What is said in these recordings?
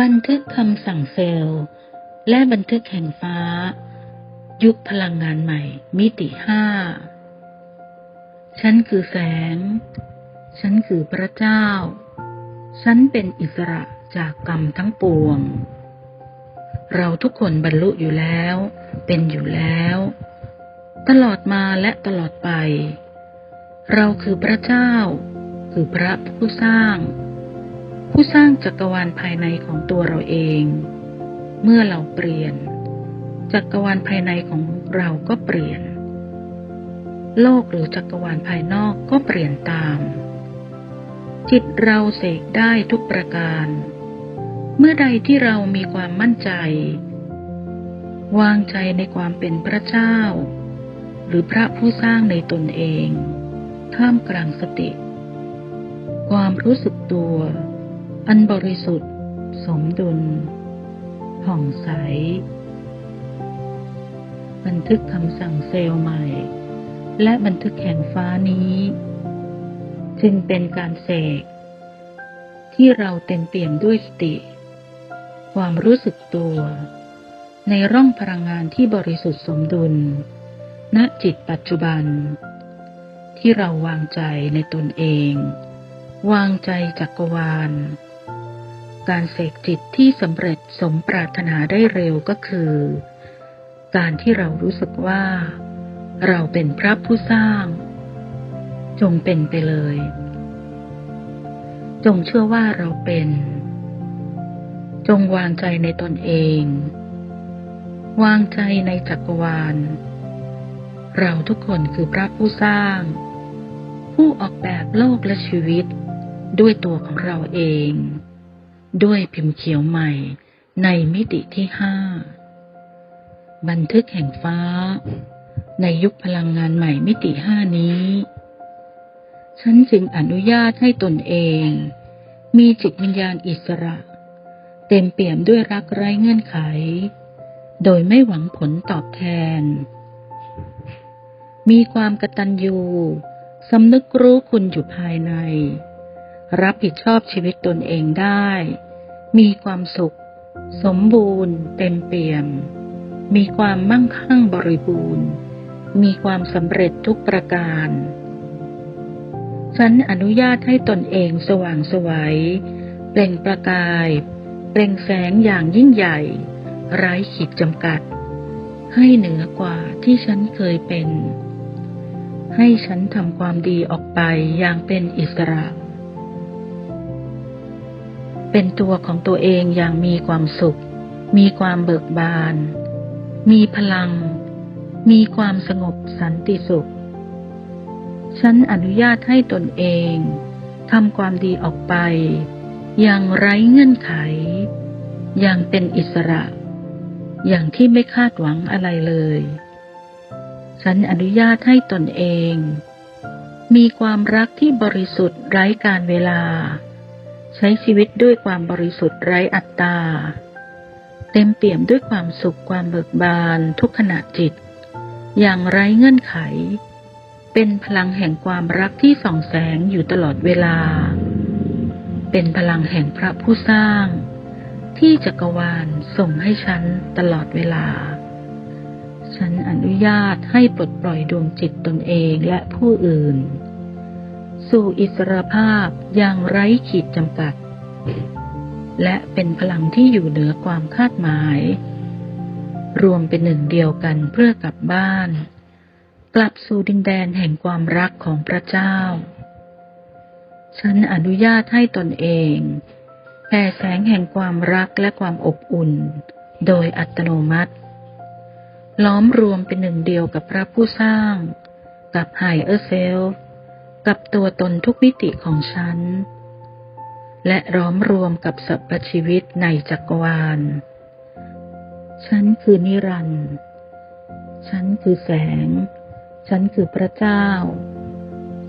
บันทึกคำสั่งเซลล์ และบันทึกแห่งฟ้า ยุคพลังงานใหม่ มิติห้าฉันคือแสง ฉันคือพระเจ้า ฉันเป็นอิสระจากกรรมทั้งปวง เราทุกคนบรรลุอยู่แล้ว เป็นอยู่แล้ว ตลอดมาและตลอดไป เราคือพระเจ้า คือพระผู้สร้าง ผู้สร้างจักรวาลภายในของตัวเราเอง เมื่อเราเปลี่ยน จักรวาลภายในของเราก็เปลี่ยน โลกหรือจักรวาลภายนอกก็เปลี่ยนตาม จิตเราเสกได้ทุกประการ เมื่อใดที่เรามีความมั่นใจ วางใจในความเป็นพระเจ้า หรือพระผู้สร้างในตนเอง ท่ามกลางสติ ความรู้สึกตัว อันบริสุทธิ์ สมดุล ผ่องใส บันทึกคำสั่งเซลล์ใหม่ และบันทึกแห่งฟ้านี้ จึงเป็นการเสก ที่เราเต็มเปี่ยมด้วยสติ ความรู้สึกตัว ในร่องพลังงานที่บริสุทธิ์สมดุล ณจิตปัจจุบัน ที่เราวางใจในตนเองวางใจจักรวาล การเสกจิตที่สำเร็จสมปรารถนาได้เร็วก็คือ การที่เรารู้สึกว่า เราเป็นพระผู้สร้าง จงเป็นไปเลย จงเชื่อว่าเราเป็น จงวางใจในตนเอง วางใจในจักรวาล เราทุกคนคือพระผู้สร้าง ผู้ออกแบบโลกและชีวิตด้วยตัวของเราเอง ด้วยพิมพ์เขียวใหม่ในมิติที่ห้า บันทึกแห่งฟ้า ในยุคพลังงานใหม่มิติห้านี้ ฉันจึงอนุญาตให้ตนเอง มีจิตวิญญาณอิสระ เต็มเปี่ยมด้วยรักไร้เงื่อนไข โดยไม่หวังผลตอบแทน มีความกตัญญูสำนึกรู้คุณอยู่ภายใน รับผิดชอบชีวิตตนเองได้ มีความสุข สมบูรณ์ เต็มเปี่ยม มีความมั่งคั่งบริบูรณ์ มีความสำเร็จทุกประการ ฉันอนุญาตให้ตนเองสว่างไสวัยเปล่งประกาย เปล่งแสงอย่างยิ่งใหญ่ ไร้ขีดจำกัด ให้เหนือกว่าที่ฉันเคยเป็น ให้ฉันทำความดีออกไปอย่างเป็นอิสระ เป็นตัวของตัวเองอย่างมีความสุข มีความเบิกบาน มีพลัง มีความสงบสันติสุข ฉันอนุญาตให้ตนเองทำความดีออกไป อย่างไร้เงื่อนไข อย่างเป็นอิสระ อย่างที่ไม่คาดหวังอะไรเลย ฉันอนุญาตให้ตนเอง มีความรักที่บริสุทธิ์ไร้การเวลา ใช้ชีวิตด้วยความบริสุทธิ์ไร้อัตตา เต็มเปี่ยมด้วยความสุขความเบิกบานทุกขณะจิต อย่างไร้เงื่อนไข เป็นพลังแห่งความรักที่ส่องแสงอยู่ตลอดเวลา เป็นพลังแห่งพระผู้สร้าง ที่จักรวาลส่งให้ฉันตลอดเวลา ฉันอนุญาตให้ปลดปล่อยดวงจิตตนเองและผู้อื่น สู่อิสรภาพอย่างไร้ขีดจำกัด และเป็นพลังที่อยู่เหนือความคาดหมาย รวมเป็นหนึ่งเดียวกันเพื่อกลับบ้าน กลับสู่ดินแดนแห่งความรักของพระเจ้า ฉันอนุญาตให้ตนเองแผ่แสงแห่งความรักและความอบอุ่น โดยอัตโนมัติ ล้อมรวมเป็นหนึ่งเดียวกับพระผู้สร้าง กับไฮเออร์เซล กับตัวตนทุกมิติของฉัน และล้อมรวมกับสรรพชีวิตในจักรวาล ฉันคือนิรันดร์ ฉันคือแสง ฉันคือพระเจ้า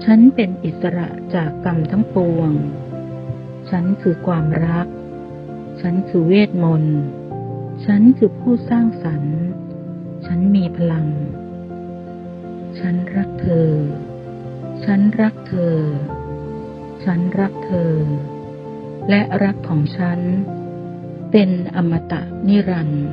ฉันเป็นอิสระจากกรรมทั้งปวง ฉันคือความรัก ฉันคือเวทมนต์ ฉันคือผู้สร้างสรรค์ ฉันมีพลัง ฉันรักเธอ ฉันรักเธอ ฉันรักเธอ และรักของฉัน เป็นอมตะนิรันดร์